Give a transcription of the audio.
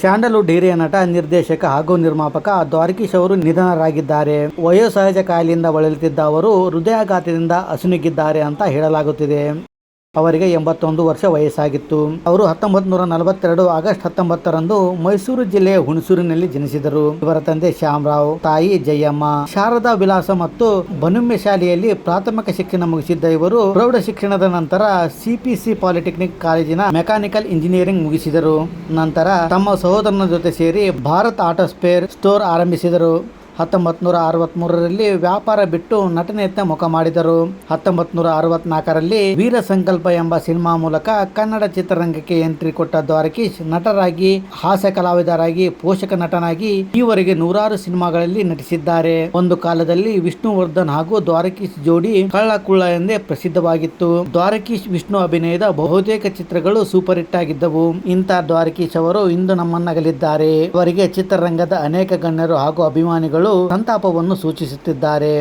Sandalwood ಹಿರಿಯ ನಟ, ನಿರ್ದೇಶಕ ಹಾಗೂ ನಿರ್ಮಾಪಕ ದ್ವಾರಕೀಶ್ ಅವರು ನಿಧನರಾಗಿದ್ದಾರೆ. ವಯೋಸಹಜ ಕಾಯಿಲೆಯಿಂದ ಬಳಲುತ್ತಿದ್ದ ಅವರು ಹೃದಯಾಘಾತದಿಂದ ಅಸುನೀಗಿದ್ದಾರೆ ಅಂತ ಹೇಳಲಾಗುತ್ತಿದೆ. ಅವರಿಗೆ ಎಂಬತ್ತೊಂದು ವರ್ಷ ವಯಸ್ಸಾಗಿತ್ತು. ಅವರು ಹತ್ತೊಂಬತ್ತು ನೂರ ನಲವತ್ತೆರಡು ಆಗಸ್ಟ್ ಹತ್ತೊಂಬತ್ತರಂದು ಮೈಸೂರು ಜಿಲ್ಲೆಯ ಹುಣಸೂರಿನಲ್ಲಿ ಜನಿಸಿದರು. ಇವರ ತಂದೆ ಶ್ಯಾಮರಾವ್, ತಾಯಿ ಜಯಮ್ಮ, ಶಾರದಾ ವಿಲಾಸ ಮತ್ತು ಬನುಮ್ಯ ಶಾಲೆಯಲ್ಲಿ ಪ್ರಾಥಮಿಕ ಶಿಕ್ಷಣ ಮುಗಿಸಿದ್ದ ಇವರು ಪ್ರೌಢ ಶಿಕ್ಷಣದ ನಂತರ ಸಿಪಿಸಿ ಪಾಲಿಟೆಕ್ನಿಕ್ ಕಾಲೇಜಿನ ಮೆಕ್ಯಾನಿಕಲ್ ಇಂಜಿನಿಯರಿಂಗ್ ಮುಗಿಸಿದರು. ನಂತರ ತಮ್ಮ ಸಹೋದರನ ಜೊತೆ ಸೇರಿ ಭಾರತ್ ಆಟೋ ಸ್ಪೇರ್ ಸ್ಟೋರ್ ಆರಂಭಿಸಿದರು. ಹತ್ತೊಂಬತ್ತು ನೂರ ಅರವತ್ಮೂರರಲ್ಲಿ ವ್ಯಾಪಾರ ಬಿಟ್ಟು ನಟನೆಯತ್ತ ಮುಖ ಮಾಡಿದರು. ಹತ್ತೊಂಬತ್ತು ನೂರ ಅರವತ್ನಾಲ್ಕರಲ್ಲಿ ವೀರ ಸಂಕಲ್ಪ ಎಂಬ ಸಿನಿಮಾ ಮೂಲಕ ಕನ್ನಡ ಚಿತ್ರರಂಗಕ್ಕೆ ಎಂಟ್ರಿ ಕೊಟ್ಟ ದ್ವಾರಕೀಶ್ ನಟರಾಗಿ, ಹಾಸ್ಯ ಕಲಾವಿದರಾಗಿ, ಪೋಷಕ ನಟನಾಗಿ ಈವರೆಗೆ ನೂರಾರು ಸಿನಿಮಾಗಳಲ್ಲಿ ನಟಿಸಿದ್ದಾರೆ. ಒಂದು ಕಾಲದಲ್ಲಿ ವಿಷ್ಣುವರ್ಧನ್ ಹಾಗೂ ದ್ವಾರಕೀಶ್ ಜೋಡಿ ಕಳ್ಳ ಕುಳ್ಳ ಎಂದೇ ಪ್ರಸಿದ್ಧವಾಗಿತ್ತು. ದ್ವಾರಕೀಶ್ ವಿಷ್ಣು ಅಭಿನಯದ ಬಹುತೇಕ ಚಿತ್ರಗಳು ಸೂಪರ್ ಹಿಟ್ ಆಗಿದ್ದವು. ಇಂಥ ದ್ವಾರಕೀಶ್ ಅವರು ಇಂದು ನಮ್ಮನ್ನಗಲಿದ್ದಾರೆ. ಅವರಿಗೆ ಚಿತ್ರರಂಗದ ಅನೇಕ ಗಣ್ಯರು ಹಾಗೂ ಅಭಿಮಾನಿಗಳು ಸಂತಾಪವನ್ನು ಸೂಚಿಸುತ್ತಿದ್ದಾರೆ.